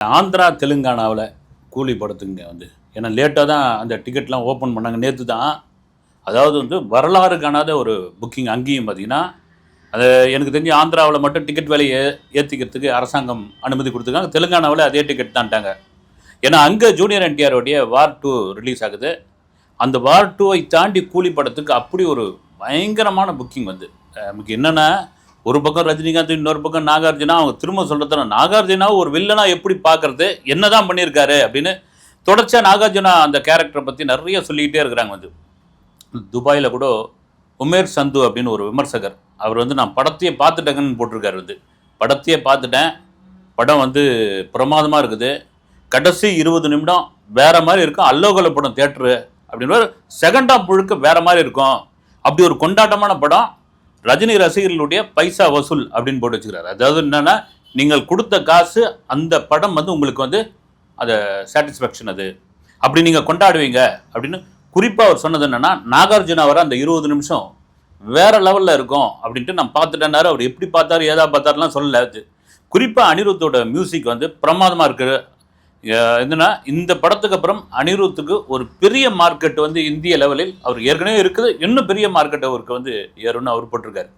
ஆந்திரா தெலுங்கானாவில் கூலி படத்துங்க வந்து. ஏன்னா லேட்டாக தான் அந்த டிக்கெட்லாம் ஓப்பன் பண்ணாங்க. நேற்று தான். அதாவது வந்து வரலாறு காணாத ஒரு புக்கிங் அங்கேயும் பார்த்தீங்கன்னா அது எனக்கு தெரிஞ்சு ஆந்திராவில் மட்டும் டிக்கெட் விலையை ஏற்றிக்கிறதுக்கு அரசாங்கம் அனுமதி கொடுத்துருக்காங்க. தெலுங்கானாவில் அதே டிக்கெட் தான்ட்டாங்க ஏன்னா அங்கே ஜூனியர் என்டிஆருடைய வார் டூ ரிலீஸ் ஆகுது. அந்த வார் டூவை தாண்டி கூலி படத்துக்கு அப்படி ஒரு பயங்கரமான புக்கிங் வந்து. நமக்கு என்னென்னா ஒரு பக்கம் ரஜினிகாந்த் இன்னொரு பக்கம் நாகார்ஜுனா அவங்க திரும்ப சொல்கிறதுனா நாகார்ஜுனா ஒரு வில்லனா எப்படி பார்க்கறது என்னதான் பண்ணியிருக்காரு அப்படின்னு தொடர்ச்சியாக நாகார்ஜுனா அந்த கேரக்டரை பற்றி நிறைய சொல்லிக்கிட்டே இருக்கிறாங்க வந்து. துபாயில் கூட உமேர் சந்து அப்படின்னு ஒரு விமர்சகர் அவர் வந்து நான் படத்தையே பார்த்துட்டேங்கன்னு போட்டிருக்காரு வந்து. படத்தையே பார்த்துட்டேன். படம் வந்து பிரமாதமாக இருக்குது. கடைசி இருபது நிமிடம் வேற மாதிரி இருக்கும். அல்லோகல படம் தேட்டரு அப்படின்னு செகண்ட் ஆஃப் முழுக்க வேற மாதிரி இருக்கும். அப்படி ஒரு கொண்டாட்டமான படம். ரஜினி ரசிகர்களுடைய பைசா வசூல் அப்படின்னு போட்டு வச்சுக்கிறாரு. அதாவது என்னன்னா நீங்கள் கொடுத்த காசு அந்த படம் வந்து உங்களுக்கு வந்து அதை சாட்டிஸ்ஃபேக்ஷன் அது. அப்படி நீங்கள் கொண்டாடுவீங்க அப்படின்னு குறிப்பாக அவர் சொன்னது என்னன்னா நாகார்ஜுனா வர அந்த இருபது நிமிஷம் வேற லெவலில் இருக்கும் அப்படின்ட்டு நான் பார்த்துட்டேன்னாரு அவர் எப்படி பார்த்தாரு ஏதா பார்த்தாருலாம் சொல்லல. அது குறிப்பாக அனிருத்தோட மியூசிக் வந்து பிரமாதமாக இருக்குது என்னன்னா இந்த படத்துக்கு அப்புறம் அனிருத்துக்கு ஒரு பெரிய மார்க்கெட் வந்து இந்திய லெவலில் அவர் ஏற்கனவே இருக்குது. இன்னும் பெரிய மார்க்கெட் அவருக்கு வந்து ஏறும்னு அவர் போட்டிருக்காரு.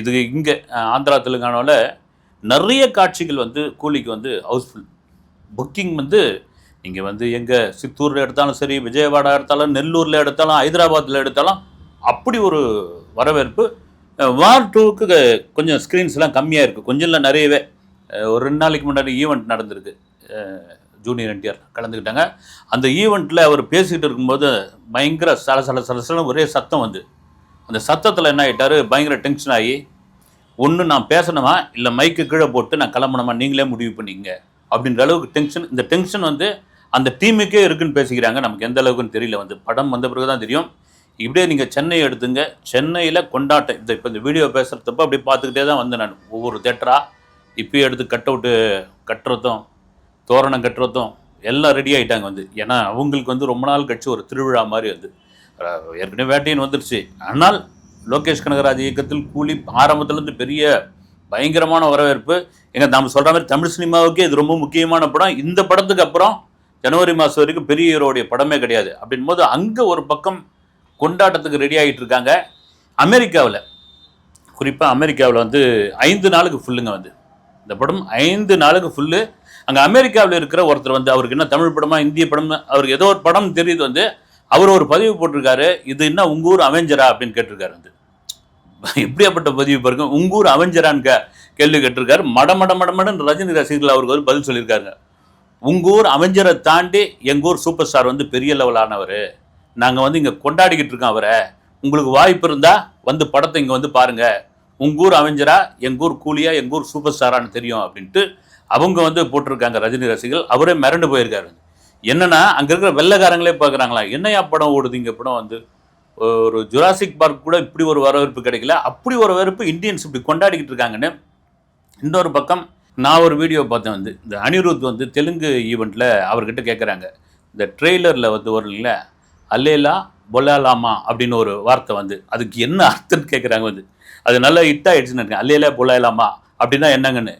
இது இங்கே ஆந்திரா தெலுங்கானாவில் நிறைய காட்சிகள் வந்து கூலிக்கு வந்து ஹவுஸ்ஃபுல் புக்கிங் வந்து நீங்கள் வந்து எங்கே சித்தூரில் எடுத்தாலும் சரி விஜயவாடா எடுத்தாலும் நெல்லூரில் எடுத்தாலும் ஹைதராபாத்தில் எடுத்தாலும் அப்படி ஒரு வரவேற்பு. வார் டூக்கு கொஞ்சம் ஸ்க்ரீன்ஸ்லாம் கம்மியாக இருக்குது கொஞ்சம் இல்லை நிறையவே. ஒரு ரெண்டு நாளைக்கு முன்னாடி ஈவெண்ட் நடந்திருக்கு. ஜூனியர் என்டிஆர் கலந்துக்கிட்டாங்க. அந்த ஈவெண்ட்டில் அவர் பேசிக்கிட்டு இருக்கும்போது பயங்கர சல சல சலசலம் ஒரே சத்தம் வந்து. அந்த சத்தத்தில் என்ன ஆகிட்டாரு பயங்கர டென்ஷன் ஆகி ஒன்று நான் பேசணுமா? இல்லை மைக்கு கீழே போட்டு நான் கிளம்பணுமா? நீங்களே முடிவு பண்ணிங்க அப்படின்ற அளவுக்கு டென்ஷன் இந்த டென்ஷன் வந்து அந்த டீமுக்கே இருக்குன்னு பேசிக்கிறாங்க. நமக்கு எந்த அளவுக்குன்னு தெரியல. வந்து படம் வந்த பிறகு தான் தெரியும். இப்படியே நீங்கள் சென்னை எடுத்துங்க. சென்னையில் கொண்டாட்டம் இந்த இப்போ இந்த வீடியோ பேசுகிறதப்போ அப்படி பார்த்துக்கிட்டே தான் வந்தேன் நான். ஒவ்வொரு தேட்டராக இப்போயே எடுத்து கட் அவுட்டு கட்டுறதும் தோரணம் கட்டுறதும் எல்லாம் ரெடி ஆகிட்டாங்க வந்து. ஏன்னா அவங்களுக்கு வந்து ரொம்ப நாள் கழிச்சு ஒரு திருவிழா மாதிரி வந்து ஏற்கனவே வேட்டையின் வந்துருச்சு. ஆனால் லோகேஷ் கனகராஜ் இயக்கத்தில் கூலி ஆரம்பத்துலேருந்து பெரிய பயங்கரமான வரவேற்பு. எங்கள் நம்ம சொல்கிற மாதிரி தமிழ் சினிமாவுக்கே இது ரொம்ப முக்கியமான படம். இந்த படத்துக்கு அப்புறம் ஜனவரி மாதம் வரைக்கும் பெரியவருடைய படமே கிடையாது. அப்படின் போது அங்கே ஒரு பக்கம் கொண்டாட்டத்துக்கு ரெடி ஆகிட்டு இருக்காங்க. அமெரிக்காவில். குறிப்பாக அமெரிக்காவில் வந்து ஐந்து நாளுக்கு ஃபுல்லுங்க வந்து. இந்த படம் ஐந்து நாளுக்கு ஃபுல்லு அங்கே அமெரிக்காவில் இருக்கிற ஒருத்தர் வந்து அவருக்கு என்ன தமிழ் படமா இந்திய படம் அவருக்கு ஏதோ ஒரு படம் தெரியுது வந்து அவர் ஒரு பதிவு போட்டிருக்காரு இது என்ன உங்கள் ஊர் அவெஞ்சரா அப்படின்னு கேட்டிருக்காரு வந்து. எப்படியாப்பட்ட பதிவு பாருங்க உங்கூர் ஊர் அவெஞ்சரான்னு கே கேள்வி கேட்டிருக்காரு. மட மட மட ரஜினி ரசிகர்கள் அவருக்கு வந்து பதில் சொல்லியிருக்காங்க. உங்க ஊர் அவெஞ்சரை தாண்டி எங்கள் ஊர் சூப்பர் ஸ்டார் வந்து பெரிய லெவலானவர் நாங்கள் வந்து இங்கே கொண்டாடிக்கிட்டு இருக்கோம் அவரை. உங்களுக்கு வாய்ப்பு இருந்தால் வந்து படத்தை இங்கே வந்து பாருங்கள் உங்கூர் அவெஞ்சரா எங்கூர் கூலியா எங்கூர் சூப்பர் ஸ்டாரான்னு தெரியும் அப்படின்ட்டு அவங்க வந்து போட்டிருக்காங்க ரஜினி ரசிகர்கள். அவரே மிரண்டு போயிருக்காரு. என்னன்னா அங்கே இருக்கிற வெள்ளைக்காரங்களே பார்க்குறாங்களா? என்னையா படம் ஓடுது இங்கே படம் வந்து? ஒரு ஜுராசிக் பார்க் கூட இப்படி ஒரு வரவேற்பு கிடைக்கல. அப்படி ஒரு வரவேற்பு இந்தியன்ஸ் இப்படி கொண்டாடிக்கிட்டு இருக்காங்கன்னு இன்னொரு பக்கம் நான் ஒரு வீடியோ பார்த்தேன் வந்து. இந்த அனிருத் வந்து தெலுங்கு ஈவெண்ட்டில் அவர்கிட்ட கேட்குறாங்க இந்த ட்ரெய்லரில் வந்து வரல அல்லேலா பொலாலாமா அப்படின்னு ஒரு வார்த்தை வந்து. அதுக்கு என்ன அர்த்தம்னு கேட்குறாங்க வந்து. அது நல்லா ஹிட் ஆகிடுச்சுன்னு இருக்கேன் அல்லேலா பொலாலாமா அப்படின்னா என்னங்கன்னு.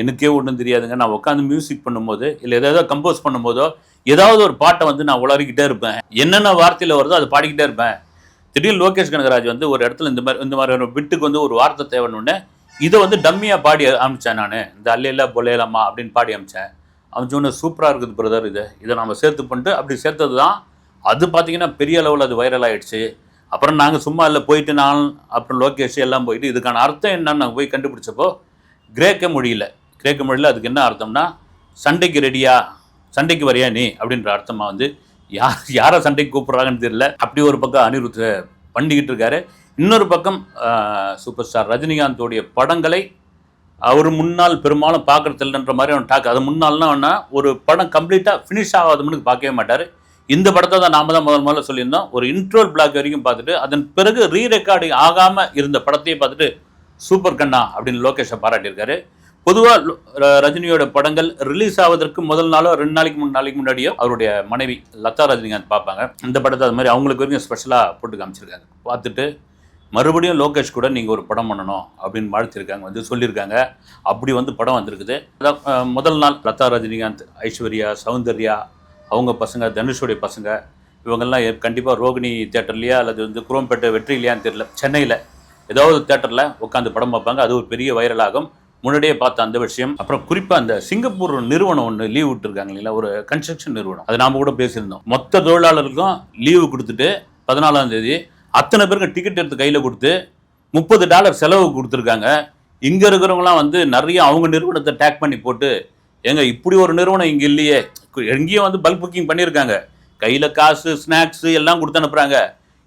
எனக்கே ஒன்றும் தெரியாதுங்க. நான் உட்காந்து மியூசிக் பண்ணும்போது இல்லை ஏதாவது கம்போஸ் பண்ணும்போதோ ஏதாவது ஒரு பாட்டை வந்து நான் உளறிக்கிட்டே இருப்பேன். என்னென்ன வார்த்தையில் வருதோ அதை பாடிக்கிட்டே இருப்பேன். திடீர்னு லோகேஷ் கனகராஜ் வந்து ஒரு இடத்துல இந்த மாதிரி இந்த மாதிரி ஒரு பிட்டுக்கு வந்து ஒரு வார்த்தை தேவைன்னு இதை வந்து டம்மியாக பாடி அமிச்சேன் நான். இந்த அல்லையில பொல்லையிலம்மா அப்படின்னு பாடி அமிச்சேன் அவன் சூப்பராக இருக்குது பிரதர் இது. இதை நம்ம சேர்த்து பண்ணிட்டு அப்படி சேர்த்தது தான் அது பார்த்தீங்கன்னா பெரிய அளவில் அது வைரல் ஆகிடுச்சு அப்புறம் நாங்கள் சும்மா இல்லை போயிட்டு நான் அப்புறம் லோகேஷ் எல்லாம் போயிட்டு இதுக்கான அர்த்தம் என்னன்னு நாங்கள் போய் கண்டுபிடிச்சப்போ கிரேக்க மொழியில். கிரேக்க மொழியில் அதுக்கு என்ன அர்த்தம்னா சண்டைக்கு ரெடியா சண்டைக்கு வரியா நீ? அப்படின்ற அர்த்தமாக வந்து யார் யாரை சண்டைக்கு கூப்பிட்றாங்கன்னு தெரியல. அப்படி ஒரு பக்கம் அனிருத்த பண்ணிக்கிட்டு இருக்காரு. இன்னொரு பக்கம் சூப்பர் ஸ்டார் ரஜினிகாந்தோடைய படங்களை அவர் முன்னால் பெரும்பாலும் பார்க்கறதில்லன்ற மாதிரி அவன் டாக் அது முன்னால்னா ஒரு படம் கம்ப்ளீட்டாக ஃபினிஷ் ஆகாதவனுக்கு பார்க்கவே மாட்டார். இந்த படத்தை தான் நாம தான் முதல் முதல்ல சொல்லியிருந்தோம். ஒரு இன்ட்ரோல் பிளாக் வரைக்கும் பார்த்துட்டு அதன் பிறகு ரீ ரெக்கார்டிங் ஆகாமல் இருந்த படத்தையே பார்த்துட்டு சூப்பர் கண்ணா அப்படின்னு லோகேஷை பாராட்டியிருக்காரு. பொதுவாக ரஜினியோட படங்கள் ரிலீஸ் ஆவதற்கு முதல் நாளோ ரெண்டு நாளைக்கு மூணு நாளைக்கு முன்னாடியோ அவருடைய மனைவி லதா ரஜினிகாந்த் பார்ப்பாங்க. இந்த படத்தை அது மாதிரி அவங்களுக்கு வரைக்கும் ஸ்பெஷலாக போட்டு காமிச்சிருக்காங்க பார்த்துட்டு மறுபடியும் லோகேஷ் கூட நீங்கள் ஒரு படம் பண்ணணும் அப்படின்னு வாழ்த்திருக்காங்க வந்து சொல்லியிருக்காங்க. அப்படி வந்து படம் வந்திருக்குது. முதல் நாள் லதா ரஜினிகாந்த் ஐஸ்வர்யா சௌந்தர்யா அவங்க பசங்க தனுஷோடைய பசங்க இவங்கெல்லாம் கண்டிப்பாக ரோகிணி தேட்டர்லையா அல்லது வந்து குரோம்பேட்டை வெற்றிலையான்னு தெரியல சென்னையில் ஏதாவது தேட்டரில் உட்காந்து படம் பார்ப்பாங்க. அது ஒரு பெரிய வைரலாகும் முன்னாடியே பார்த்த அந்த விஷயம். அப்புறம் குறிப்பாக அந்த சிங்கப்பூர் நிறுவனம் ஒன்று லீவ் விட்டுருக்காங்க இல்லைங்களா? ஒரு கன்ஸ்ட்ரக்ஷன் நிறுவனம். அது நாம் கூட பேசியிருந்தோம். மொத்த தொழிலாளருக்கும் லீவு கொடுத்துட்டு பதினாலாம் தேதி அத்தனை பேருக்கு டிக்கெட் எடுத்து கையில் கொடுத்து முப்பது டாலர் செலவு கொடுத்துருக்காங்க. இங்கே இருக்கிறவங்களாம் வந்து நிறைய அவங்க நிறுவனத்தை டேக் பண்ணி போட்டு ஏங்க இப்படி ஒரு நிறுவனம் இங்கே இல்லையே. எங்கேயும் வந்து பல்க் புக்கிங் பண்ணியிருக்காங்க. கையில் காசு ஸ்நாக்ஸு எல்லாம் கொடுத்து அனுப்புகிறாங்க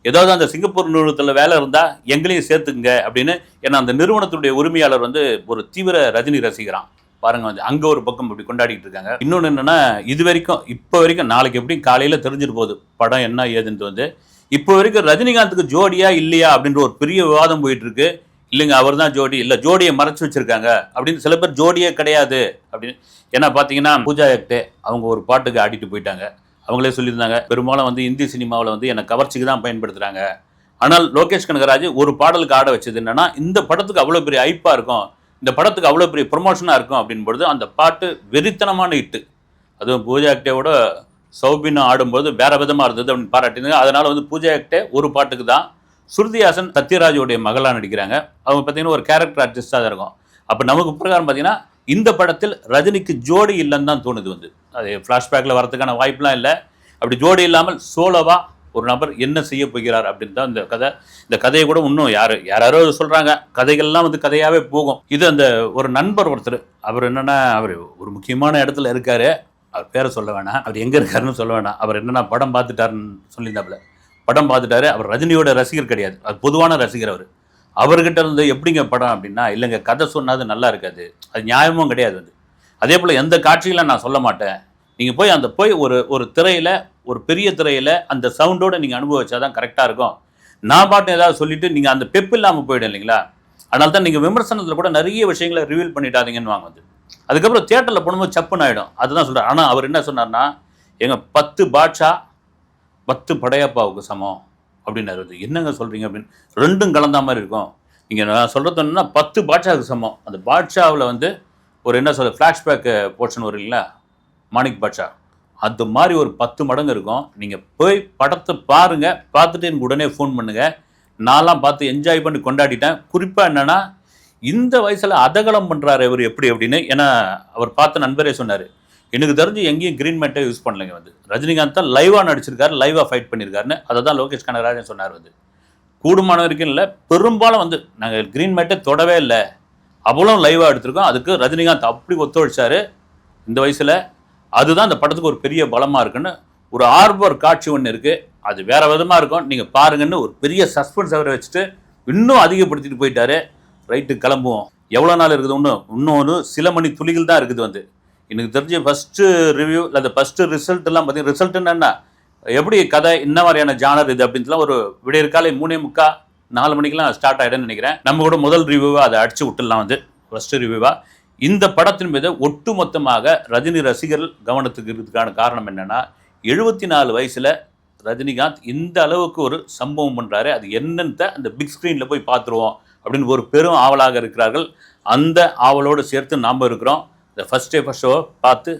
ஏதாவது அந்த சிங்கப்பூர் நிறுவனத்தில் வேலை இருந்தால் எங்களையும் சேர்த்துக்குங்க அப்படின்னு ஏன்னா அந்த நிறுவனத்துடைய உரிமையாளர் வந்து ஒரு தீவிர ரஜினி ரசிகரான் பாருங்க வந்து அங்கே ஒரு பக்கம் இப்படி கொண்டாடிட்டு இருக்காங்க. இன்னொன்று என்னென்னா இது வரைக்கும் இப்போ வரைக்கும் நாளைக்கு எப்படியும் காலையில் தெரிஞ்சிட்டு போகுது. படம் என்ன ஏதுன்ட்டு வந்து. இப்போ வரைக்கும் ரஜினிகாந்துக்கு ஜோடியா இல்லையா அப்படின்ற ஒரு பெரிய விவாதம் போயிட்டு இருக்கு. இல்லைங்க அவர் தான் ஜோடி. இல்லை ஜோடியை மறைச்சு வச்சிருக்காங்க அப்படின்னு சில பேர் ஜோடியே கிடையாது அப்படின்னு. ஏன்னா பார்த்தீங்கன்னா பூஜா ஹெக்டே அவங்க ஒரு பாட்டுக்கு ஆடிட்டு போயிட்டாங்க. அவங்களே சொல்லியிருந்தாங்க. பெரும்பாலும் வந்து இந்தி சினிமாவில் வந்து என்னை கவர்ச்சிக்கு தான் பயன்படுத்துகிறாங்க ஆனால் லோகேஷ் கனகராஜ் ஒரு பாடலுக்கு ஆட வச்சது என்னென்னா இந்த படத்துக்கு அவ்வளோ பெரிய ஐப்பாக இருக்கும். இந்த படத்துக்கு அவ்வளோ பெரிய ப்ரொமோஷனாக இருக்கும் அப்படின்பொழுது அந்த பாட்டு வெறித்தனமான ஹிட்டு அதுவும் பூஜா ஹெக்டேவோட சௌபினா ஆடும்போது வேற விதமாக இருந்தது அப்படின்னு பாராட்டினாங்க அதனால் வந்து பூஜா ஆக்டே ஒரு பாட்டுக்கு தான் சுருதிஹாசன் சத்யராஜோடைய மகளாக நடிக்கிறாங்க. அவங்க பார்த்தீங்கன்னா ஒரு கேரக்டர் ஆர்டிஸ்டாக தான் இருக்கும். அப்போ நமக்கு பிரகாரம் பார்த்தீங்கன்னா இந்த படத்தில் ரஜினிக்கு ஜோடி இல்லைன்னு தான் தோணுது வந்து. அது ஃப்ளாஷ்பேக்கில் வரதுக்கான வாய்ப்புலாம் இல்லை. அப்படி ஜோடி இல்லாமல் சோலோவாக ஒரு நபர் என்ன செய்ய போகிறார் அப்படின்னு தான் இந்த கதை. இந்த கதையை கூட இன்னும் யார் யாரோ சொல்கிறாங்க கதைகள்லாம் வந்து கதையாகவே போகும். இது அந்த ஒரு நண்பர் ஒருத்தர். அவர் என்னென்னா அவர் ஒரு முக்கியமான இடத்துல இருக்கார். அவர் பேரை சொல்ல வேணாம். அவர் எங்கே இருக்காருன்னு சொல்ல வேணாம். அவர் என்னென்னா படம் பார்த்துட்டாருன்னு சொல்லியிருந்தாப்புல. படம் பார்த்துட்டாரு. அவர் ரஜினியோட ரசிகர் கிடையாது. அது பொதுவான ரசிகர் அவர். அவர்கிட்ட இருந்து எப்படிங்க படம் அப்படின்னா இல்லைங்க கதை சொன்னால் அது நல்லா இருக்காது. அது நியாயமும் கிடையாது அது. அதே போல் எந்த காட்சியெல்லாம் நான் சொல்ல மாட்டேன். நீங்கள் போய் அந்த போய் ஒரு ஒரு திரையில் ஒரு பெரிய திரையில் அந்த சவுண்டோடு நீங்கள் அனுபவிச்சா தான் கரெக்டாக இருக்கும். நான் பாட்டு ஏதாவது சொல்லிவிட்டு நீங்கள் அந்த பெப்பு இல்லாமல் போயிடும் இல்லைங்களா? அதனால தான் நீங்கள் விமர்சனத்தில் கூட நிறைய விஷயங்களை ரிவீல் பண்ணிட்டாதீங்கன்னு வாங்க வந்து அதுக்கப்புறம் தியேட்டரில் போடும்போது சப்புன்னு ஆகிடும் அதுதான் சொல்கிறார் ஆனால் அவர் என்ன சொன்னார்னா எங்கள் பத்து பாட்ஷா பத்து படையப்பாவுக்கு சமம். அப்படின்னாரு. அது என்னங்க சொல்கிறீங்க அப்படின்னு. ரெண்டும் கலந்த மாதிரி இருக்கும். நீங்கள் நான் சொல்கிறது என்னன்னா பத்து பாட்ஷாவுக்கு சமம். அந்த பாட்ஷாவில் வந்து ஒரு என்ன சொல்ல ஃப்ளாஷ்பேக்கு போர்ஷன் வரும் இல்லைங்களா? மாணிக் பாட்ஷா. அது மாதிரி ஒரு பத்து மடங்கு இருக்கும். நீங்கள் போய் படத்தை பாருங்கள் பார்த்துட்டு எனக்கு உடனே ஃபோன் பண்ணுங்கள் நான்லாம் பார்த்து என்ஜாய் பண்ணி கொண்டாடிட்டேன். குறிப்பாக என்னென்னா இந்த வயசில் அதகலம் பண்ணுறாரு இவர் எப்படி அப்படின்னு ஏன்னா அவர் பார்த்த நண்பரே சொன்னார். எனக்கு தெரிஞ்சு எங்கேயும் கிரீன் மேட்டை யூஸ் பண்ணலைங்க வந்து. ரஜினிகாந்த் தான் லைவாக நடிச்சிருக்காரு லைவாக ஃபைட் பண்ணியிருக்காருன்னு அதை தான் லோகேஷ் கனகராஜன் சொன்னார் வந்து. கூடுமான வரைக்கும் இல்லை பெரும்பாலும் வந்து நாங்கள் கிரீன் மேட்டை தொடவே இல்லை. அவ்வளோ லைவாக எடுத்திருக்கோம். அதுக்கு ரஜினிகாந்த் அப்படி ஒத்துழைச்சாரு. இந்த வயசில் அதுதான் அந்த படத்துக்கு ஒரு பெரிய பலமாக இருக்குன்னு ஒரு ஆர்வர் காட்சி ஒன்று இருக்குது அது வேறு விதமாக இருக்கும். நீங்கள் பாருங்கன்னு ஒரு பெரிய சஸ்பென்ஸ் அவரை வச்சுட்டு இன்னும் அதிகப்படுத்திட்டு போயிட்டாரு. ரைட்டு கிளம்புவோம். எவ்வளோ நாள் இருக்குது? ஒன்று இன்னொன்று சில மணி துளிகள் தான் இருக்குது வந்து. எனக்கு தெரிஞ்ச ஃபஸ்ட்டு ரிவ்யூ இல்லை ஃபஸ்ட்டு ரிசல்ட்லாம் பார்த்தீங்கன்னா ரிசல்ட்டுன்னு எப்படி கதை என்ன மாதிரியான ஜானர் இது அப்படின்ட்டுலாம் ஒரு விடியற் காலை மூணே முக்கா நாலு மணிக்கெல்லாம் ஸ்டார்ட் ஆகிடும்னு நினைக்கிறேன். நம்ம கூட முதல் ரிவ்யூவாக அதை அடிச்சு விட்டுடலாம் வந்து. ஃபஸ்ட்டு ரிவ்யூவாக இந்த படத்தின் மீது ஒட்டுமொத்தமாக ரஜினி ரசிகர்கள் கவனத்துக்கு இருக்கிறதுக்கான காரணம் என்னன்னா எழுபத்தி நாலு வயசில் ரஜினிகாந்த் இந்த அளவுக்கு ஒரு சம்பவம் பண்ணுறாரு அது என்னன்னு அந்த பிக் ஸ்க்ரீனில் போய் பார்த்துருவோம் அப்படின்னு ஒரு பெரும் ஆவலாக இருக்கிறார்கள். அந்த ஆவலோடு சேர்த்து நாம் இருக்கிறோம். இந்த ஃபஸ்ட் டே ஃபஸ்ட் ஷோ பார்த்து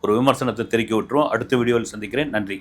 ஒரு விமர்சனத்தை தெரிவிக்க விட்டுருவோம். அடுத்த வீடியோவில் சந்திக்கிறேன். நன்றி.